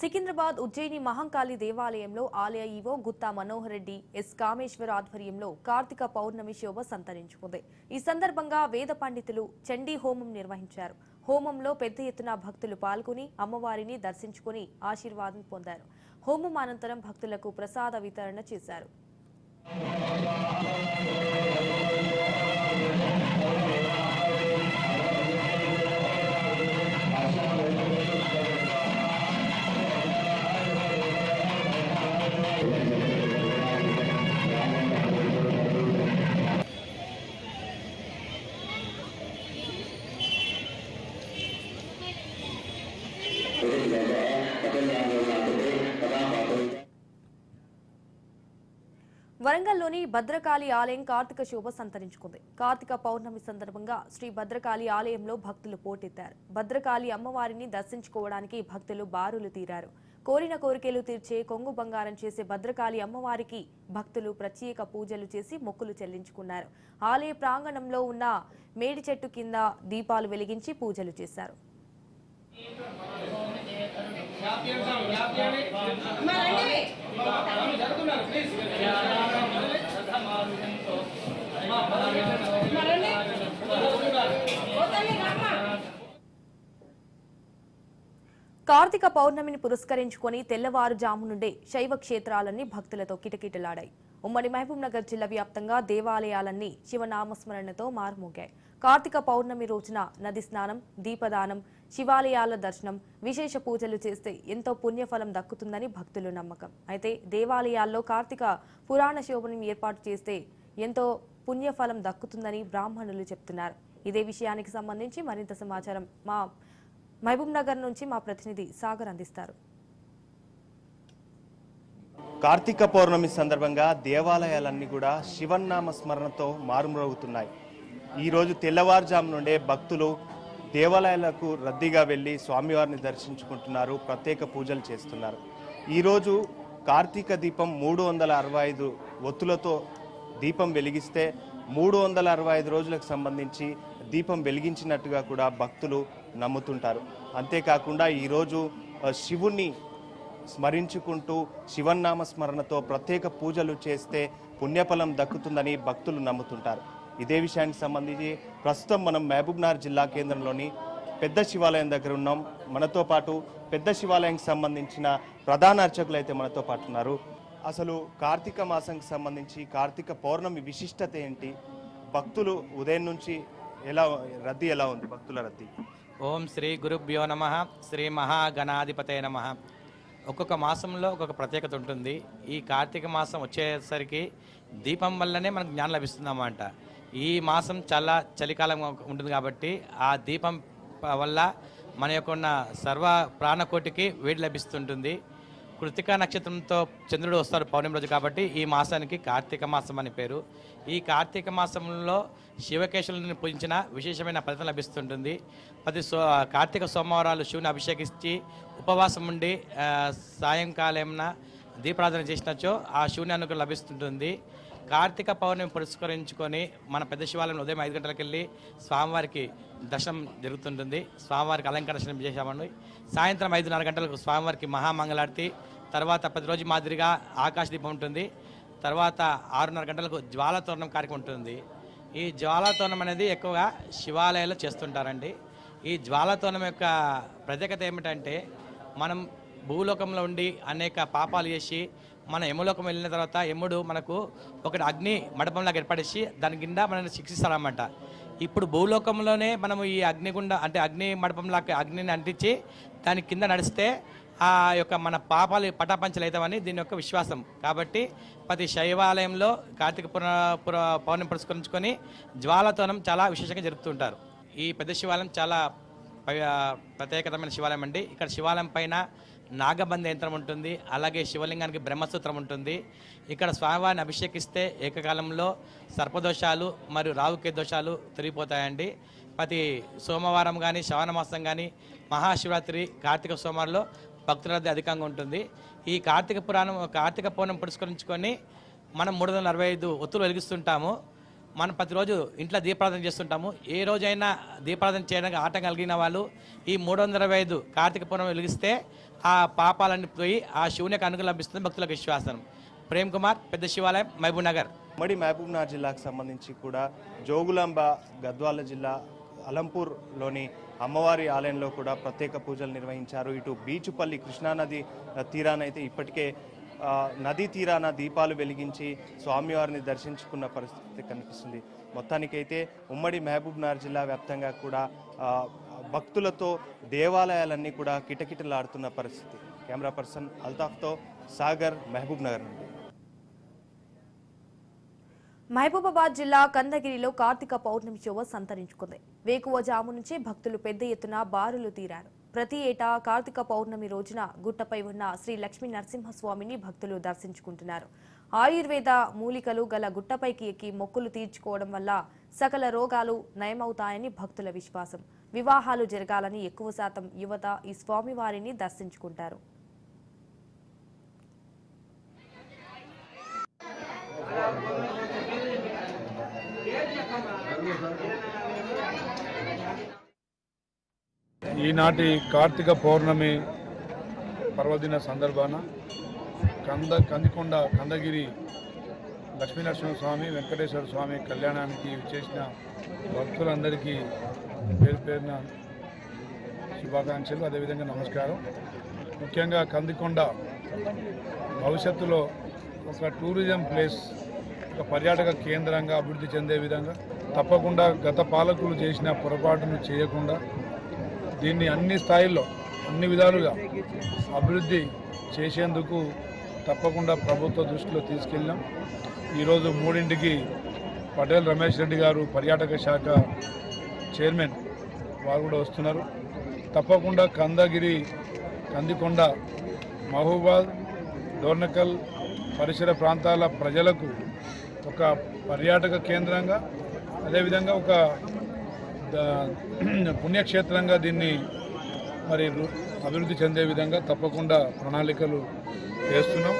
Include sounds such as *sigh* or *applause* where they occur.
సికింద్రాబాద్ ఉజ్జయిని మహంకాళి దేవాలయంలో ఆలయ E O Gutta Manohar Reddy S Kameshwar ఆధ్వర్యంలో కార్తీక పౌర్ణమి శోభ సంతరించుకుంది. ఈ సందర్భంగా వేద పండితులు చండీ హోమం నిర్వహించారు. హోమంలో పెద్ద ఎత్తున భక్తులు పాల్గొని అమ్మవారిని దర్శించుకుని ఆశీర్వాదం పొందారు. హోమం అనంతరం భక్తులకు ప్రసాద వితరణ చేశారు. వరంగల్లోని భద్రకాళి ఆలయం కార్తీక శోభ సంతరించుకుంది. కార్తీక పౌర్ణమి సందర్భంగా శ్రీ భద్రకాళి ఆలయంలో భక్తులు పోటెత్తారు. భద్రకాళి అమ్మవారిని దర్శించుకోవడానికి భక్తులు బారులు తీరారు. కోరిన కోరికలు తీర్చే కొంగు బంగారం చేసే భద్రకాళి అమ్మవారికి భక్తులు ప్రత్యేక పూజలు చేసి మొక్కులు చెల్లించుకున్నారు. ఆలయ ప్రాంగణంలో ఉన్న మేడి చెట్టు కింద దీపాలు వెలిగించి పూజలు చేశారు. కార్తీక పౌర్ణమిని పురస్కరించుకొని తెల్లవారుజాము నుండే శైవ క్షేత్రాలన్నీ భక్తులతో కిటకిటలాడాయి. ఉమ్మడి మహబూబ్ నగర్ జిల్లా వ్యాప్తంగా దేవాలయాలన్నీ శివనామస్మరణతో మారుమోగాయి. కార్తీక పౌర్ణమి రోజున నది స్నానం దీపదానం శివాలయాల దర్శనం విశేష పూజలు చేస్తే ఎంతో పుణ్యఫలం దక్కుతుందని భక్తుల నమ్మకం. అయితే దేవాలయాల్లో కార్తీక పురాణ శోభనం ఏర్పాటు చేస్తే ఎంతో పుణ్యఫలం దక్కుతుందని బ్రాహ్మణులు చెప్తున్నారు. ఇదే విషయానికి సంబంధించి మరింత సమాచారం మా మహబూబ్ నగర్ నుంచి మా ప్రతినిధి సాగర్ అందిస్తారు. కార్తీక పౌర్ణమి సందర్భంగా దేవాలయాలన్నీ కూడా శివన్నామ స్మరణతో మారుమ్రోగుతున్నాయి. ఈరోజు తెల్లవారుజాము నుండే భక్తులు దేవాలయాలకు రద్దీగా వెళ్ళి స్వామివారిని దర్శించుకుంటున్నారు ప్రత్యేక పూజలు చేస్తున్నారు. ఈరోజు కార్తీక దీపం మూడు వందల అరవై ఐదు ఒత్తులతో దీపం వెలిగిస్తే మూడు వందల అరవై ఐదు రోజులకు సంబంధించి దీపం వెలిగించినట్టుగా కూడా భక్తులు నమ్ముతుంటారు. అంతేకాకుండా ఈరోజు శివుణ్ణి స్మరించుకుంటూ శివన్నామ స్మరణతో ప్రత్యేక పూజలు చేస్తే పుణ్యఫలం దక్కుతుందని భక్తులు నమ్ముతుంటారు. ఇదే విషయానికి సంబంధించి ప్రస్తుతం మనం మహబూబ్నగర్ జిల్లా కేంద్రంలోని పెద్ద శివాలయం దగ్గర ఉన్నాం. మనతో పాటు పెద్ద శివాలయానికి సంబంధించిన ప్రధాన అర్చకులు అయితే మనతో పాటు ఉన్నారు. అసలు కార్తీక మాసంకి సంబంధించి కార్తీక పౌర్ణమి విశిష్టత ఏంటి? భక్తులు ఉదయం నుంచి ఎలా రద్దీ ఎలా ఉంది? భక్తుల రద్దీ? ఓం శ్రీ గురుభ్యో నమ శ్రీ మహాగణాధిపతే నమ. ఒక్కొక్క మాసంలో ఒక్కొక్క ప్రత్యేకత ఉంటుంది. ఈ కార్తీక మాసం వచ్చేసరికి దీపం వల్లనే మనకు జ్ఞానం లభిస్తుందన్నమాట. ఈ మాసం చాలా చలికాలం ఉంటుంది కాబట్టి ఆ దీపం వల్ల మన యొక్క ఉన్న సర్వ ప్రాణకోటికి వేడి లభిస్తుంటుంది. కృతికా నక్షత్రంతో చంద్రుడు వస్తారు పౌర్ణమి రోజు కాబట్టి ఈ మాసానికి కార్తీక మాసం అని పేరు. ఈ కార్తీక మాసంలో శివకేశవులను పూజించిన విశేషమైన ఫలితం లభిస్తుంటుంది. ప్రతి సో కార్తీక సోమవారాలు శివుని అభిషేకించి ఉపవాసం ఉండి ఆ, సాయంకాలంన దీపారాధన చేసినచో ఆ శివుని అనుగ్రహం లభిస్తుంటుంది. కార్తీక పౌర్ణమి పురస్కరించుకొని మన పెద్ద శివాలయంలో ఉదయం ఐదు గంటలకు వెళ్ళి స్వామివారికి దర్శనం జరుగుతుంటుంది. స్వామివారికి అలంకార దర్శనం చేశామండి. సాయంత్రం ఐదున్నర గంటలకు స్వామివారికి మహామంగళారతి తర్వాత ప్రతిరోజు మాదిరిగా ఆకాశ దీపం ఉంటుంది. తర్వాత ఆరున్నర గంటలకు జ్వాలతోరణం కార్యక్రమం ఉంటుంది. ఈ జ్వాలతోరణం అనేది ఎక్కువగా శివాలయాల్లో చేస్తుంటారండి. ఈ జ్వాలతోరణం యొక్క ప్రత్యేకత ఏమిటంటే మనం భూలోకంలో ఉండి అనేక పాపాలు చేసి మన యమలోకం వెళ్ళిన తర్వాత యముడు మనకు ఒకటి అగ్ని మడపంలాగా ఏర్పడేసి దాని కింద మనల్ని శిక్షిస్తారన్నమాట. ఇప్పుడు భూలోకంలోనే మనము ఈ అగ్నిగుండ అంటే అగ్ని మడపంలాగా అగ్నిని అంటించి దాని కింద నడిస్తే ఆ యొక్క మన పాపాలు పటాపంచలు అవుతామని దీని యొక్క విశ్వాసం. కాబట్టి ప్రతి శైవాలయంలో కార్తీక పుర పుర పౌర్ణమి పురస్కరించుకొని జ్వాలతోనం చాలా విశేషంగా జరుపుతుంటారు. ఈ పెద్ద శివాలయం చాలా ప్రత్యేకతమైన శివాలయం అండి. ఇక్కడ శివాలయం పైన నాగబంధ యంత్రం ఉంటుంది అలాగే శివలింగానికి బ్రహ్మసూత్రం ఉంటుంది. ఇక్కడ స్వామివారిని అభిషేకిస్తే ఏకకాలంలో సర్పదోషాలు మరియు రావుకే దోషాలు తొలగిపోతాయండి ప్రతి సోమవారం కానీ శ్రవణ కానీ మహాశివరాత్రి కార్తీక సోమవారంలో భక్తుల అధికంగా ఉంటుంది. ఈ కార్తీక పురాణం కార్తీక పౌర్ణం పురస్కరించుకొని మనం మూడు వందల అరవై ఐదు ఒత్తులు వెలిగిస్తుంటాము. మనం ప్రతిరోజు ఇంట్లో దీపారాధన చేస్తుంటాము. ఏ రోజైనా దీపారాధన చేయడానికి ఆటం కలిగిన వాళ్ళు ఈ మూడు వందల ఇరవై ఐదు కార్తీక పూర్ణం వెలిగిస్తే ఆ పాపాలన్నీ పోయి ఆ శివునికి అనుగ్రహం లభిస్తుంది భక్తులకు విశ్వాసం. ప్రేమ్ కుమార్ పెద్ద శివాలయం మహబూబ్ నగర్ ఉమ్మడి మహబూబ్నగర్ జిల్లాకు సంబంధించి కూడా జోగులాంబ గద్వాల జిల్లా అలంపూర్లోని అమ్మవారి ఆలయంలో కూడా ప్రత్యేక పూజలు నిర్వహించారు. ఇటు బీచుపల్లి కృష్ణానది తీరానైతే ఇప్పటికే నదీ తీరాన దీపాలు వెలిగించి స్వామివారిని దర్శించుకున్న పరిస్థితి కనిపిస్తుంది. మొత్తానికైతే ఉమ్మడి మహబూబ్నగర్ జిల్లా వ్యాప్తంగా కూడా భక్తులతో దేవాలయాలన్నీ కూడా కిటకిటలాడుతున్న పరిస్థితి. కెమెరా పర్సన్ అల్తాఫ్తో సాగర్ మహబూబ్ నగర్ నుండి. మహబూబాబాద్ జిల్లా కందగిరిలో కార్తీక పౌర్ణమి శోభ సంతరించుకుంది. వేకువజాము నుంచి భక్తులు పెద్ద ఎత్తున బారులు తీరారు. ప్రతి ఏటా కార్తీక పౌర్ణమి రోజున గుట్టపై ఉన్న శ్రీ లక్ష్మీ నరసింహస్వామిని భక్తులు దర్శించుకుంటున్నారు. ఆయుర్వేద మూలికలు గల గుట్టపైకి ఎక్కి మొక్కులు తీర్చుకోవడం వల్ల సకల రోగాలు నయమవుతాయని భక్తుల విశ్వాసం. వివాహాలు జరగాలని ఎక్కువ శాతం యువత ఈ స్వామివారిని దర్శించుకుంటారు. ఈనాటి కార్తీక పౌర్ణమి పర్వదిన సందర్భాన కంద కందికొండ కందగిరి లక్ష్మీనరసింహ స్వామి వెంకటేశ్వర స్వామి కళ్యాణానికి చేసిన భక్తులందరికీ పేరు పేరున శుభాకాంక్షలు అదేవిధంగా నమస్కారం. ముఖ్యంగా కందికొండ భవిష్యత్తులో ఒక టూరిజం ప్లేస్ ఒక పర్యాటక కేంద్రంగా అభివృద్ధి చెందే విధంగా తప్పకుండా గత పాలకులు చేసిన పొరపాటును చేయకుండా దీన్ని అన్ని స్థాయిల్లో అన్ని విధాలుగా అభివృద్ధి చేసేందుకు తప్పకుండా ప్రభుత్వ దృష్టిలో తీసుకెళ్ళాం. ఈరోజు మూడింటికి పటేల్ రమేష్ రెడ్డి గారు పర్యాటక శాఖ చైర్మన్ వారు కూడా వస్తున్నారు. తప్పకుండా కందగిరి కందికొండ మహబూబాద్ డోర్నకల్ పరిసర ప్రాంతాల ప్రజలకు ఒక పర్యాటక కేంద్రంగా అదేవిధంగా ఒక *clears throat* పుణ్యక్షేత్రంగా దీన్ని మరి అభివృద్ధి చెందే విధంగా తప్పకుండా ప్రణాళికలు వేస్తున్నాం.